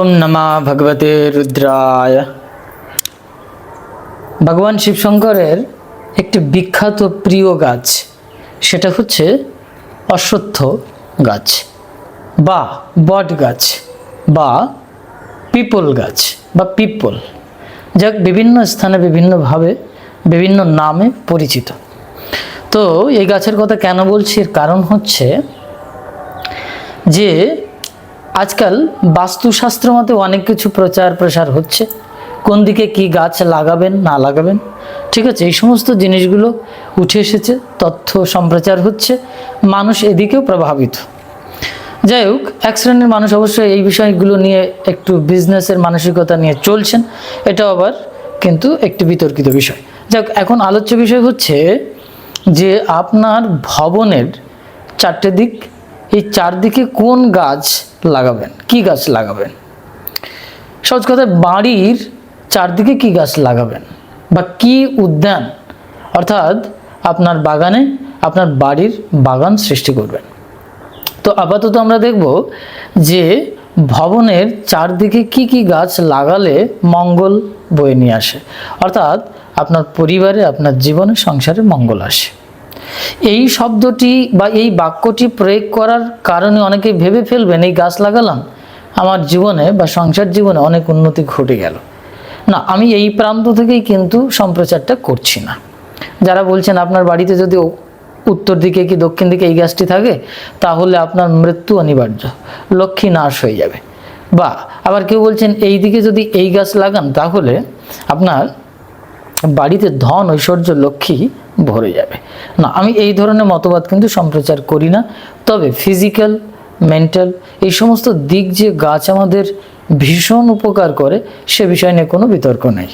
ওম নমা ভগবতে রুদ্রায় ভগবান শিবশঙ্করের একটি বিখ্যাত প্রিয় গাছ, সেটা হচ্ছে অশ্বত্থ গাছ বা বট গাছ বা পিপল গাছ বা পিপল যাক বিভিন্ন স্থানে বিভিন্নভাবে, বিভিন্ন নামে পরিচিত। তো এই গাছের কথা কেন বলছি? এর কারণ হচ্ছে যে আজকাল বাস্তুশাস্ত্র মতে অনেক কিছু প্রচার প্রসার হচ্ছে। কোন দিকে কি গাছ লাগাবেন, না লাগাবেন? ঠিক আছে, এই সমস্ত জিনিসগুলো উঠে এসেছে, তথ্য সম্প্রচার হচ্ছে, মানুষ এদিকেও প্রভাবিত। যাই হোক, এক শ্রেণির মানুষ অবশ্যই এই বিষয়গুলো নিয়ে একটু বিজনেসের মানসিকতা নিয়ে চলছেন এটা আবার কিন্তু একটি বিতর্কিত বিষয়। যাক এখন আলোচ্য বিষয় হচ্ছে যে আপনার ভবনের চারটে দিক এই চারদিকে কোন গাছ লাগাবেন? কি গাছ লাগাবেন? সহজ কথায় বাড়ির চারদিকে কি গাছ লাগাবেন? বা কি উদ্যান? অর্থাৎ আপনার বাগানে আপনার বাড়ির বাগান সৃষ্টি করবেন। তো আপাতত আমরা দেখব যে ভবনের চারদিকে কি কি গাছ লাগালে মঙ্গল বয়ে নিয়ে আসে। অর্থাৎ আপনার পরিবারে, আপনার জীবনে, সংসারে মঙ্গল আসে। এই শব্দটি বা এই বাক্যটি প্রয়োগ করার কারণে অনেকেই ভেবে ফেলবেন, এই গাছ লাগালাম, আমার জীবনে বা সংসার জীবনে অনেক উন্নতি ঘটে গেল। না, আমি এই প্রান্ত থেকেই কিন্তু সম্প্রচারটা করছি না। যারা বলছেন, আপনার বাড়িতে যদি উত্তর দিকে কি দক্ষিণ দিকে এই গাছটি থাকে, তাহলে আপনার মৃত্যু অনিবার্য, লক্ষ্মী নাশ হয়ে যাবে। বা আবার কেউ বলছেন এই দিকে যদি এই গাছ লাগান, তাহলে আপনার বাড়িতে ধন ঐশ্বর্য লক্ষ্মী ভরে যাবে। না, আমি এই ধরনের মতবাদ কিন্তু সম্প্রচার করি না, তবে ফিজিক্যাল মেন্টাল এই সমস্ত দিক যে গাছ আমাদের ভীষণ উপকার করে, সে বিষয় নিয়ে কোনো বিতর্ক নেই।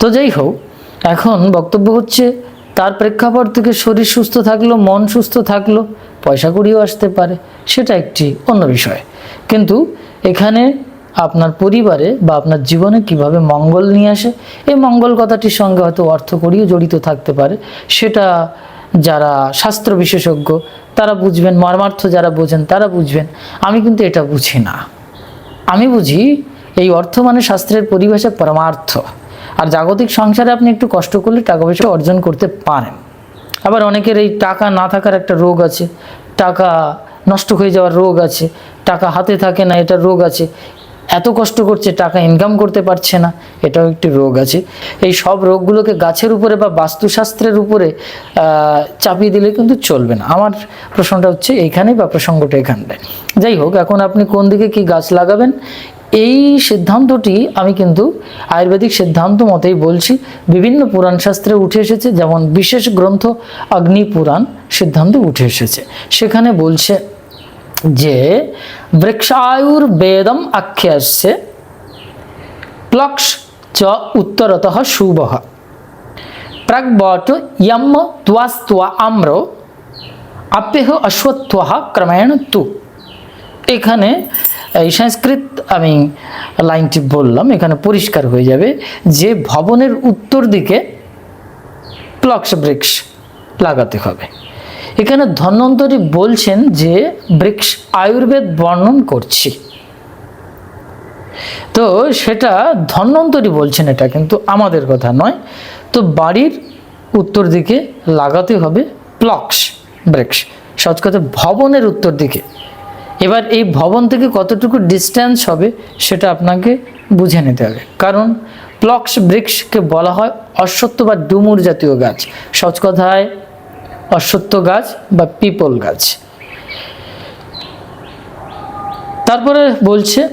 তো যাই হোক, এখন বক্তব্য হচ্ছে, তার প্রেক্ষাপট থেকে শরীর সুস্থ থাকল, মন সুস্থ থাকল, পয়সা কড়িও আসতে পারে, সেটা একটি অন্য বিষয়। কিন্তু এখানে আপনার পরিবারে বা আপনার জীবনে কীভাবে মঙ্গল নিয়ে আসে? এই মঙ্গল কথাটির সঙ্গে হয়তো অর্থ করিও জড়িত থাকতে পারে। সেটা যারা শাস্ত্র বিশেষজ্ঞ, তারা বুঝবেন, মর্মার্থ যারা বোঝেন, তারা বুঝবেন। আমি কিন্তু এটা বুঝি না। আমি বুঝি এই অর্থ মানে শাস্ত্রের পরিভাষা পরমার্থ। আর জাগতিক সংসারে আপনি একটু কষ্ট করলে টাকা পয়সা অর্জন করতে পারেন। আবার অনেকের এই টাকা না থাকার একটা রোগ আছে। টাকা নষ্ট হয়ে যাওয়ার রোগ আছে। টাকা হাতে থাকে না এটা রোগ আছে। এত কষ্ট করছে, টাকা ইনকাম করতে পারছে না, এটাও একটি রোগ আছে। এই সব রোগগুলোকে গাছের উপরে বা বাস্তুশাস্ত্রের উপরে চাপিয়ে দিলে কিন্তু চলবে না। আমার প্রশ্নটা হচ্ছে, এইখানেই বা প্রসঙ্গটা এখানটায়। যাই হোক, এখন আপনি কোন দিকে কি গাছ লাগাবেন? এই সিদ্ধান্তটি আমি কিন্তু আয়ুর্বেদিক সিদ্ধান্ত মতেই বলছি। বিভিন্ন পুরাণ শাস্ত্রে উঠে এসেছে, যেমন বিশেষ গ্রন্থ অগ্নি পুরাণ সিদ্ধান্ত উঠে এসেছে। সেখানে বলছে যে বৃক্ষায়ুর্বেদম আখ্যাস্যে প্লক্ষ চ উত্তরত শুভ প্রাগ্বট ইয়ম ত্বাস্ত্বা আম্র আপ্যহ অশ্বত্থ ক্রমেণ তু এখানে, এই সংস্কৃত আমি লাইনটি বললাম, এখানে পরিষ্কার হয়ে যাবে যে ভবনের উত্তর দিকে প্লক্স বৃক্ষ লাগাতে হবে। এখানে ধন্বন্তরী বলছেন যে বৃক্ষ আয়ুর্বেদ বর্ণন করছি। তো সেটা ধন্বন্তরী বলছেন এটা, কিন্তু আমাদের কথা নয়। তো বাড়ির উত্তর দিকে লাগাতে হবে প্লক্স বৃক্ষ, সহজ কথা ভবনের উত্তর দিকে। এবার এই ভবন থেকে কতটুকু ডিস্ট্যান্স হবে সেটা আপনাকে বুঝে নিতে হবে। কারণ প্লক্স বৃক্ষকে বলা হয় অশ্বত্থ বা ডুমুর জাতীয় গাছ। সহজ কথায় অশ্বত্থ গাছ বা পিপল গাছ। তারপরে বলছে,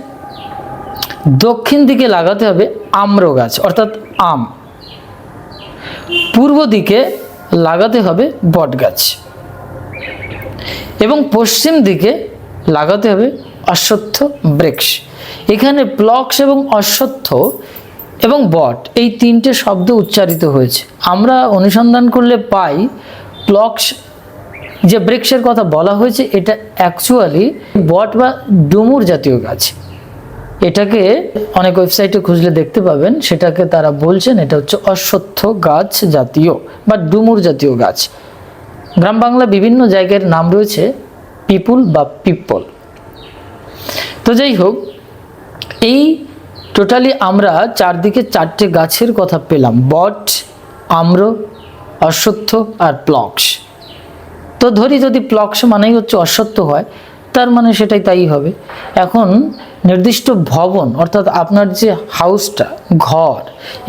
দক্ষিণ দিকে লাগাতে হবে আম্র গাছ, অর্থাৎ আম। পূর্ব দিকে লাগাতে হবে বট গাছ। এবং পশ্চিম দিকে লাগাতে হবে অশ্বত্থ বৃক্ষ। এখানে প্লক্স এবং অশ্বত্থ এবং বট এই তিনটে শব্দ উচ্চারিত হয়েছে। আমরা অনুসন্ধান করলে পাই প্লক্স যে বৃক্ষের কথা বলা হয়েছে, এটা অ্যাকচুয়ালি বট বা ডুমুর জাতীয় গাছ। এটাকে অনেক ওয়েবসাইটে খুঁজলে দেখতে পাবেন, সেটাকে তারা বলছেন এটা হচ্ছে অশ্বত্থ গাছ জাতীয় বা ডুমুর জাতীয় গাছ। গ্রাম বাংলা বিভিন্ন জায়গার নাম রয়েছে পিপুল বা পিপল তো যাই হোক, এই টোটালি আমরা চারদিকে চারটে গাছের কথা পেলাম, বট, আম্র অশ্বত্থ আর প্লক্স। তো ধরি যদি প্লক্স মানেই হচ্ছে অশ্বত্থ হয়, তার মানে সেটাই তাই হবে। এখন নির্দিষ্ট ভবন, অর্থাৎ আপনার যে হাউসটা, ঘর,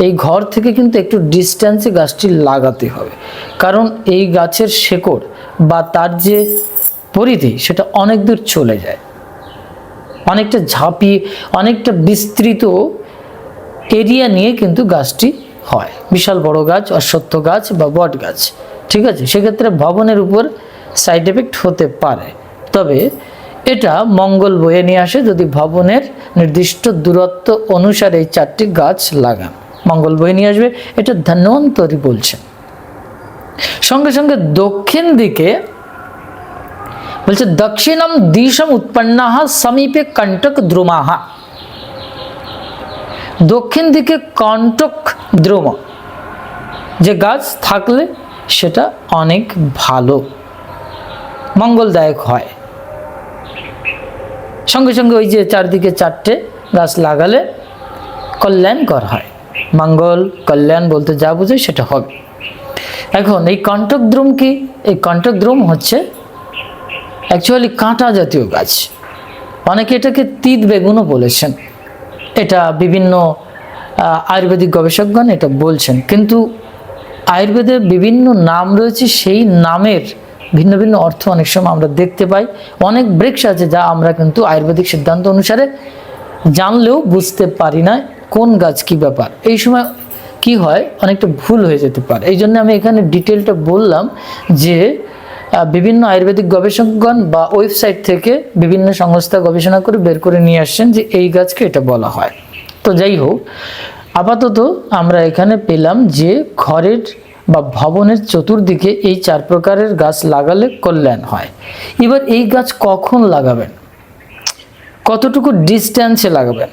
এই ঘর থেকে কিন্তু একটু ডিস্ট্যান্সে গাছটি লাগাতে হবে। কারণ এই গাছের শেকড় বা তার যে পরিধি, সেটা অনেক দূর চলে যায়। অনেকটা ঝাঁপিয়ে অনেকটা বিস্তৃত এরিয়া নিয়ে কিন্তু গাছটি হয়। বিশাল বড় গাছ, অশ্বত্থ গাছ বা বট গাছ। ঠিক আছে? সেক্ষেত্রে ভবনের উপর সাইড এফেক্ট হতে পারে। তবে এটা মঙ্গল বয়ে নিয়ে আসে যদি ভবনের নির্দিষ্ট দূরত্ব অনুসারে এই চারটি গাছ লাগান। মঙ্গল বয়ে নিয়ে আসবে। এটা ধন্বন্তরী বলছেন সঙ্গে সঙ্গে দক্ষিণ দিকে বলছে, দক্ষিণম দিশম উৎপন্না সমীপে কণ্টক দ্রুমাহা দক্ষিণ দিকে কণ্টক দ্রুম। যে গাছ থাকলে সেটা অনেক ভালো, মঙ্গলদায়ক হয়। সঙ্গে সঙ্গে ওই যে চারদিকে চারটে গাছ লাগালে কল্যাণকর হয়। মঙ্গল, কল্যাণ বলতে যা বোঝায় সেটা হবে। এখন এই কণ্টক দ্রুম কি? এই কণ্টক দ্রুম হচ্ছে অ্যাকচুয়ালি কাঁটা জাতীয় গাছ। অনেকে এটাকে তিত বেগুনও বলেছেন। এটা বিভিন্ন আয়ুর্বেদিক গবেষকগণ এটা বলছেন। কিন্তু আয়ুর্বেদের বিভিন্ন নাম রয়েছে, সেই নামের ভিন্ন ভিন্ন অর্থ অনেক সময় আমরা দেখতে পাই। অনেক ব্রেক্স আছে যা আমরা কিন্তু আয়ুর্বেদিক সিদ্ধান্ত অনুসারে জানলেও বুঝতে পারি না কোন গাছ কি ব্যাপার। এই সময় কি হয়, অনেকটা ভুল হয়ে যেতে পারে। এই জন্য আমি এখানে ডিটেলটা বললাম যে বিভিন্ন আয়ুর্বেদিক গবেষকগণ বা ওয়েবসাইট থেকে বিভিন্ন সংস্থা গবেষণা করে বের করে নিয়ে আসছেন যে এই গাছকে এটা বলা হয়। তো যাই হোক, আপাতত আমরা এখানে পেলাম যে ঘরের বা ভবনের চতুর্দিকে এই চার প্রকারের গাছ লাগালে কল্যাণ হয়। এবার এই গাছ কখন লাগাবেন? কতটুকু ডিস্ট্যান্সে লাগাবেন?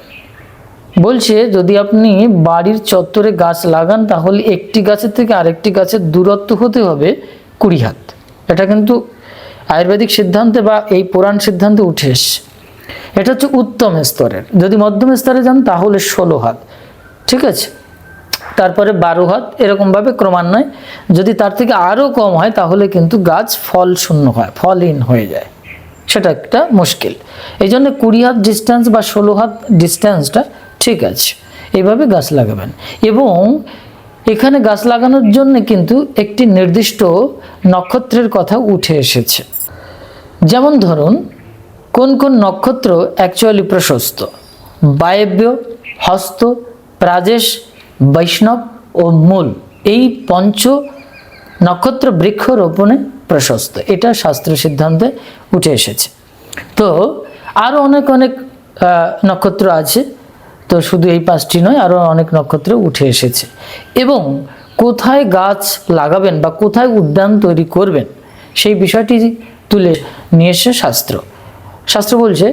বলছে, যদি আপনি বাড়ির চত্বরে গাছ লাগান, তাহলে একটি গাছের থেকে আরেকটি গাছের দূরত্ব হতে হবে কুড়ি হাত। এটা কিন্তু আয়ুর্বেদিক সিদ্ধান্তে বা এই পুরাণ সিদ্ধান্তে উঠে এসছে। এটা হচ্ছে উত্তম স্তরের। যদি মধ্যম স্তরে যান, তাহলে ষোলো হাত। ঠিক আছে? তারপরে বারো হাত, এরকমভাবে ক্রমান্বয়ে। যদি তার থেকে আরও কম হয়, তাহলে কিন্তু গাছ ফল শূন্য হয়, ফলহীন হয়ে যায়। সেটা একটা মুশকিল। এই জন্য কুড়ি হাত ডিস্ট্যান্স বা ষোলো হাত ডিস্ট্যান্সটা ঠিক আছে। এইভাবে গাছ লাগাবেন। এবং এখানে গাছ লাগানোর জন্য কিন্তু একটি নির্দিষ্ট নক্ষত্রের কথা উঠে এসেছে। যেমন ধরুন, কোন কোন নক্ষত্র অ্যাকচুয়ালি প্রশস্ত? বায়ব্য, হস্ত, প্রাজেশ, বৈষ্ণব ও মূল। এই পঞ্চ নক্ষত্র বৃক্ষরোপণে প্রশস্ত। এটা শাস্ত্র সিদ্ধান্তে উঠে এসেছে। তো আরও অনেক অনেক নক্ষত্র আছে। তো শুধু এই পাঁচটি নয় আরও অনেক নক্ষত্র উঠে এসেছে। এবং কোথায় গাছ লাগাবেন বা কোথায় উদ্যান তৈরি করবেন, সেই বিষয়টি তুলে নিয়ে এসে শাস্ত্র। শাস্ত্র বলছে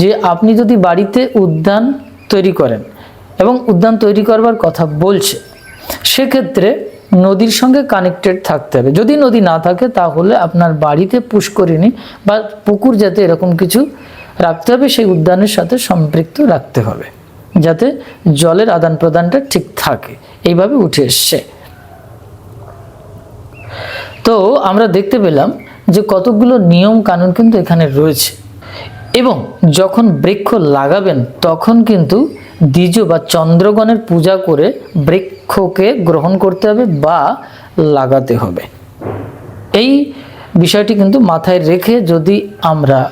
যে, আপনি যদি বাড়িতে উদ্যান তৈরি করেন এবং উদ্যান তৈরি করবার কথা বলছে, সেক্ষেত্রে নদীর সঙ্গে কানেক্টেড থাকতে হবে। যদি নদী না থাকে, তাহলে আপনার বাড়িতে পুষ্করিণী বা পুকুর যাতে এরকম কিছু রাখতে হবে, সেই উদ্যানের সাথে সম্পৃক্ত রাখতে হবে। যাতে জলের আদান প্রদানটা ঠিক থাকে। এইভাবে উঠে এসছে। তো আমরা দেখতে পেলাম যে কতগুলো নিয়ম কানুন কিন্তু এখানে রয়েছে। এবং যখন বৃক্ষ লাগাবেন, তখন কিন্তু দ্বিজ বা চন্দ্রগণের পূজা করে বৃক্ষকে গ্রহণ করতে হবে বা লাগাতে হবে। এই বিষয়টি কিন্তু মাথায় রেখে যদি আমরা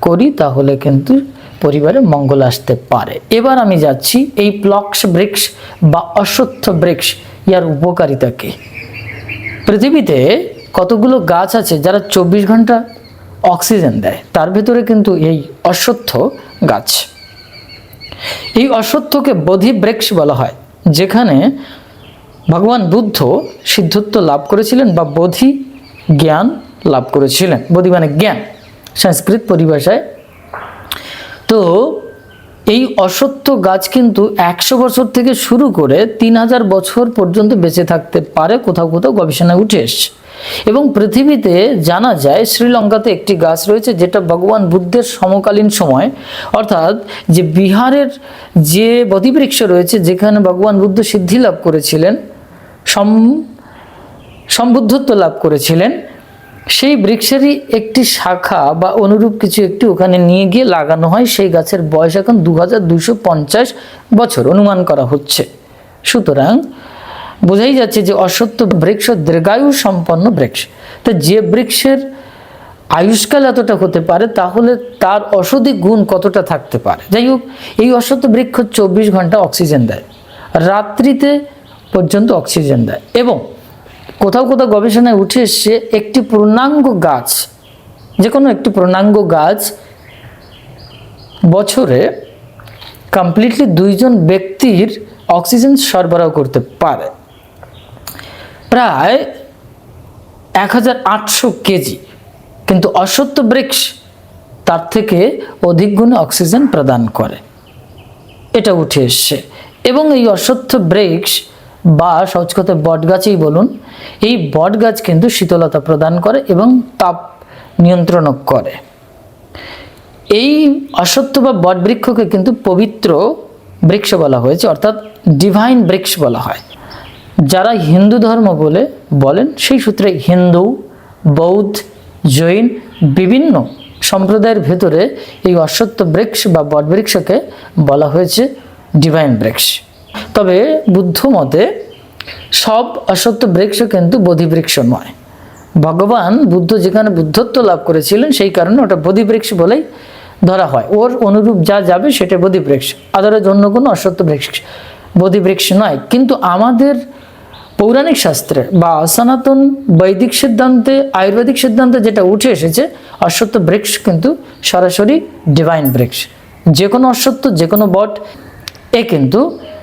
করি, তাহলে কিন্তু পরিবারে মঙ্গল আসতে পারে। এবার আমি যাচ্ছি এই প্লক্স বৃক্ষ বা অশ্বত্থ বৃক্ষ, ইয়ার উপকারিতা কী? পৃথিবীতে কতগুলো গাছ আছে যারা চব্বিশ ঘণ্টা অক্সিজেন দেয়? তার ভেতরে কিন্তু এই অশ্বত্থ গাছ। এই অশ্বত্থকে বোধি বৃক্ষ বলা হয়, যেখানে ভগবান বুদ্ধ সিদ্ধত্ব লাভ করেছিলেন বা বোধি জ্ঞান লাভ করেছিলেন। বোধি মানে জ্ঞান। সংস্কৃত পরিভাষায় তো এই অসত্য গাছ কিন্তু একশো বছর থেকে শুরু করে তিন হাজার বছর পর্যন্ত বেঁচে থাকতে পারে, কোথাও কোথাও গবেষণায় উঠে এসছে। এবং পৃথিবীতে জানা যায় শ্রীলঙ্কাতে একটি গাছ রয়েছে যেটা ভগবান বুদ্ধের সমকালীন সময়, অর্থাৎ যে বিহারের যে বদিবৃক্ষ রয়েছে যেখানে ভগবান বুদ্ধ সিদ্ধি লাভ করেছিলেন, সম, সম্বুদ্ধত্ব লাভ করেছিলেন সেই বৃক্ষেরই একটি শাখা বা অনুরূপ কিছু একটি ওখানে নিয়ে গিয়ে লাগানো হয়। সেই গাছের বয়স এখন দু বছর অনুমান করা হচ্ছে। সুতরাং বোঝাই যাচ্ছে যে অসত্য বৃক্ষ দীর্ঘায়ু সম্পন্ন বৃক্ষ। তো যে বৃক্ষের আয়ুষ্কাল এতটা হতে পারে, তাহলে তার ঔষধি গুণ কতটা থাকতে পারে? যাই হোক, এই অসত্য বৃক্ষ চব্বিশ ঘণ্টা অক্সিজেন দেয়। রাত্রিতে পর্যন্ত অক্সিজেন দেয় এবং কোথাও কোথাও গবেষণায় উঠে এসছে একটি পূর্ণাঙ্গ গাছ যে কোনো একটি পূর্ণাঙ্গ গাছ বছরে কমপ্লিটলি দুইজন ব্যক্তির অক্সিজেন সরবরাহ করতে পারে। প্রায় এক হাজার আটশো কেজি। কিন্তু অসত্য বৃক্ষ তার থেকে অধিক গুণে অক্সিজেন প্রদান করে। এটা উঠে এসছে। এবং এই অশ্বত্থ বৃক্ষ বা সহজ বটগাছই বলুন, এই বটগাছ কিন্তু শীতলতা প্রদান করে এবং তাপ নিয়ন্ত্রণ করে। এই অসত্য বা বটবৃক্ষকে কিন্তু পবিত্র বৃক্ষ বলা হয়েছে, অর্থাৎ ডিভাইন বৃক্ষ বলা হয়। যারা হিন্দু ধর্ম বলে বলেন, সেই সূত্রে হিন্দু, বৌদ্ধ, জৈন বিভিন্ন সম্প্রদায়ের ভেতরে এই অশ্বত্থ বৃক্ষ বা বটবৃক্ষকে বলা হয়েছে ডিভাইন বৃক্ষ। তবে বুদ্ধ মতে সব অসত্য বৃক্ষ কিন্তু বোধিবৃক্ষ নয় ভগবান বুদ্ধ যেখানে বুদ্ধত্ব লাভ করেছিলেন, সেই কারণে ওটা বোধিবৃক্ষ বলেই ধরা হয়। ওর অনুরূপ যা যাবে সেটা বোধিবৃক্ষ। আদারের অন্য কোনো অসত্য বৃক্ষ, বোধিবৃক্ষ নয়। কিন্তু আমাদের পৌরাণিক শাস্ত্রে বা সনাতন বৈদিক সিদ্ধান্তে, আয়ুর্বেদিক সিদ্ধান্তে যেটা উঠে এসেছে অশ্বত্থ বৃক্ষ কিন্তু সরাসরি ডিভাইন বৃক্ষ। যে কোনো অশ্বত্থ যে কোনো বট, এ কিন্তু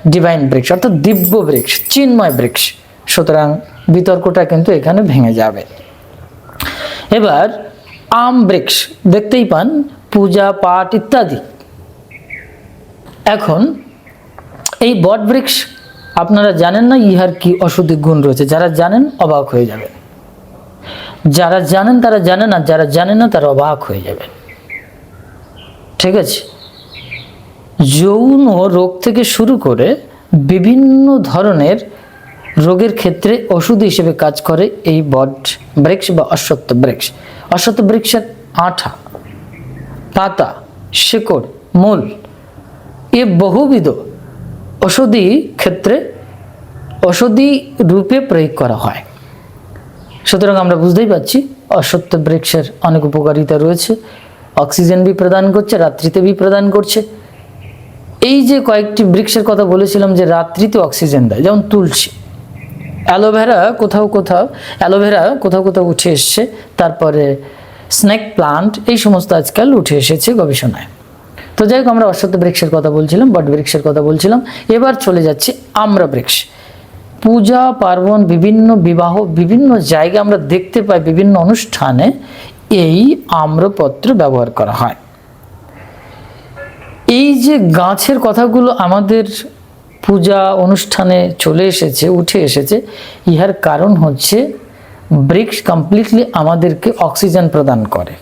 ডিভাইন বৃক্ষ, অর্থাৎ দিব্য বৃক্ষ, চিন্ময় বৃক্ষ। সুতরাং বিতর্কটা কিন্তু এখানে ভেঙে যাবে। এবার আম বৃক্ষ, দেখতেই পান, পূজা পাঠ ইত্যাদি। এখন এই বট বৃক্ষ, আপনারা জানেন না ইহার কি অসুধি গুণ রয়েছে? যারা জানেন অবাক হয়ে যাবেন। যারা জানেন তারা জানে না, যারা জানেন না তারা অবাক হয়ে যাবে ঠিক আছে? যৌন রোগ থেকে শুরু করে বিভিন্ন ধরনের রোগের ক্ষেত্রে ওষুধ হিসেবে কাজ করে এই বট বৃক্ষ বা অশ্বত্থ বৃক্ষ। অশ্বত্থ বৃক্ষের আঠা, পাতা, শিকড়, মূল এ বহুবিধ ওষুধি ক্ষেত্রে ওষুধি রূপে প্রয়োগ করা হয়। সুতরাং আমরা বুঝতেই পারছি অসত্য বৃক্ষের অনেক উপকারিতা রয়েছে। অক্সিজেন বি প্রদান করছে, রাত্রিতে বি প্রদান করছে। এই যে কয়েকটি বৃক্ষের কথা বলেছিলাম যে রাত্রিতে অক্সিজেন দেয়, যেমন তুলসী। অ্যালোভেরা কোথাও কোথাও অ্যালোভেরা কোথাও কোথাও উঠে এসছে, তারপরে স্নেক প্লান্ট, এই সমস্ত আজকাল উঠে এসেছে গবেষণায়। তো যাই হোক, আমরা অশ্বত্থ বৃক্ষের কথা বলছিলাম, বট বৃক্ষের কথা বলছিলাম, এবার চলে যাচ্ছে আমরা বৃক্ষ পূজা, পার্বণ, বিভিন্ন বিবাহ, বিভিন্ন জায়গায় আমরা দেখতে পাই বিভিন্ন অনুষ্ঠানে এই আম্রপত্র ব্যবহার করা হয়। এই যে গাছের কথাগুলো আমাদের পূজা অনুষ্ঠানে চলে এসেছে, উঠে এসেছে, ইহার কারণ হচ্ছে ব্রিক্স কমপ্লিটলি আমাদেরকে অক্সিজেন প্রদান করে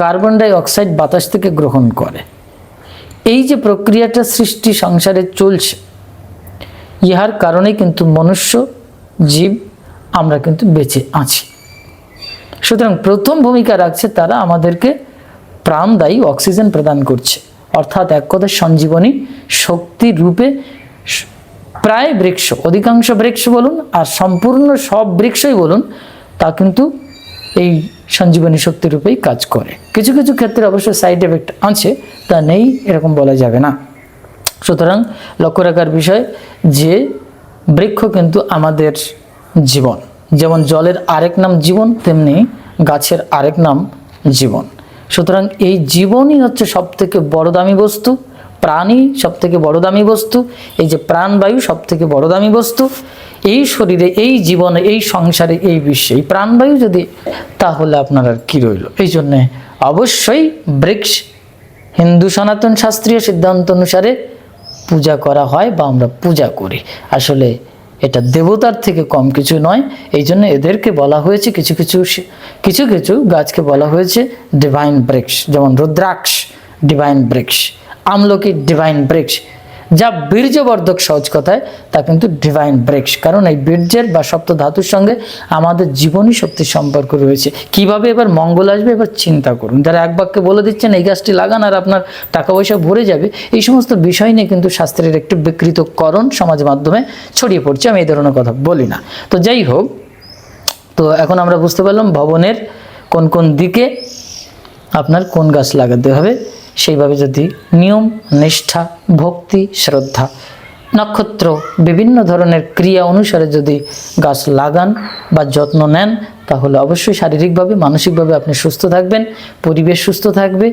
কার্বন ডাই অক্সাইড বাতাস থেকে গ্রহণ করে। এই যে প্রক্রিয়াটা সৃষ্টি সংসারে চলছে, ইহার কারণে কিন্তু মনুষ্য, জীব আমরা কিন্তু বেঁচে আছি। সুতরাং প্রথম ভূমিকা রাখছে তারা আমাদেরকে প্রাণদায়ী অক্সিজেন প্রদান করছে। অর্থাৎ এক কথা সঞ্জীবনী শক্তি রূপে প্রায় বৃক্ষ, অধিকাংশ বৃক্ষ বলুন আর সম্পূর্ণ সব বৃক্ষই বলুন, তা কিন্তু এই সঞ্জীবনী শক্তি রূপেই কাজ করে। কিছু কিছু ক্ষেত্রে অবশ্য সাইড এফেক্ট আছে, তা নেই, এরকম বলা যাবে না। সুতরাং লক্ষ্য রাখার বিষয় যে বৃক্ষ কিন্তু আমাদের জীবন। যেমন জলের আরেক নাম জীবন, তেমনি গাছের আরেক নাম জীবন। সুতরাং এই জীবনই হচ্ছে সব থেকে বড় দামি বস্তু প্রাণী সব থেকে বড় দামি বস্তু, এই যে প্রাণবায়ু সব থেকে বড় দামি বস্তু, এই শরীরে, এই জীবনে, এই সংসারে, এই বিশ্বে, এই প্রাণবায়ু যদি, তাহলে আপনার আর কী রইল? এই জন্যে অবশ্যই বৃক্ষ, হিন্দু সনাতন শাস্ত্রীয় সিদ্ধান্ত অনুসারে পূজা করা হয় বা আমরা পূজা করি। আসলে এটা দেবতার থেকে কম কিছু নয়। এই জন্য এদেরকে বলা হয়েছে কিছু কিছু কিছু কিছু গাছকে বলা হয়েছে ডিভাইন ব্রিক্স যেমন রুদ্রাক্ষ ডিভাইন ব্রিক্স আমলকি ডিভাইন ব্রিক্স যা বীর্যবর্ধক সহজ কথায়, তা কিন্তু ডিভাইন ব্রেক্স কারণ এই বীর্যের বা সপ্ত ধাতুর সঙ্গে আমাদের জীবনী শক্তির সম্পর্ক রয়েছে। কীভাবে এবার মঙ্গল আসবে, এবার চিন্তা করুন। যারা এক বাক্যে বলে দিচ্ছেন, এই গাছটি লাগান আর আপনার টাকা পয়সা ভরে যাবে, এই সমস্ত বিষয় নিয়ে কিন্তু শাস্ত্রের একটি বিকৃতকরণ সমাজ মাধ্যমে ছড়িয়ে পড়ছে। আমি এই ধরনের কথা বলি না। তো যাই হোক, তো এখন আমরা বুঝতে পারলাম ভবনের কোন কোন দিকে আপনার কোন গাছ লাগাতে হবে। সেইভাবে যদি নিয়ম, নিষ্ঠা, ভক্তি, শ্রদ্ধা, নক্ষত্র, বিভিন্ন ধরনের ক্রিয়া অনুসারে যদি গাছ লাগান বা যত্ন নেন, তাহলে অবশ্যই শারীরিকভাবে, মানসিকভাবে আপনি সুস্থ থাকবেন, পরিবেশ সুস্থ থাকবে,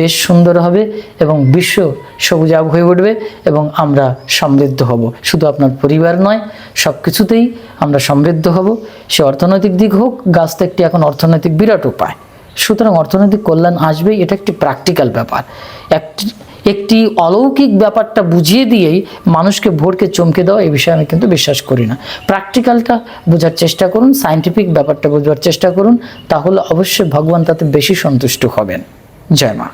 দেশ সুন্দর হবে এবং বিশ্ব সবুজাব হয়ে উঠবে এবং আমরা সমৃদ্ধ হব। শুধু আপনার পরিবার নয় সব কিছুতেই আমরা সমৃদ্ধ হব। সে অর্থনৈতিক দিক হোক, গাছ তো একটি এখন অর্থনৈতিক বিরাট উপায়। সুতরাং অর্থনৈতিক কল্যাণ আসবেই, এটা একটি প্র্যাকটিক্যাল ব্যাপার। একটি একটি অলৌকিক ব্যাপারটা বুঝিয়ে দিয়েই মানুষকে ভোরকে চমকে দেওয়া, এই বিষয়ে আমি কিন্তু বিশ্বাস করি না। প্র্যাকটিক্যালটা বোঝার চেষ্টা করুন সায়েন্টিফিক ব্যাপারটা বোঝার চেষ্টা করুন, তাহলে অবশ্যই ভগবান তাতে বেশি সন্তুষ্ট হবেন। জয় মা।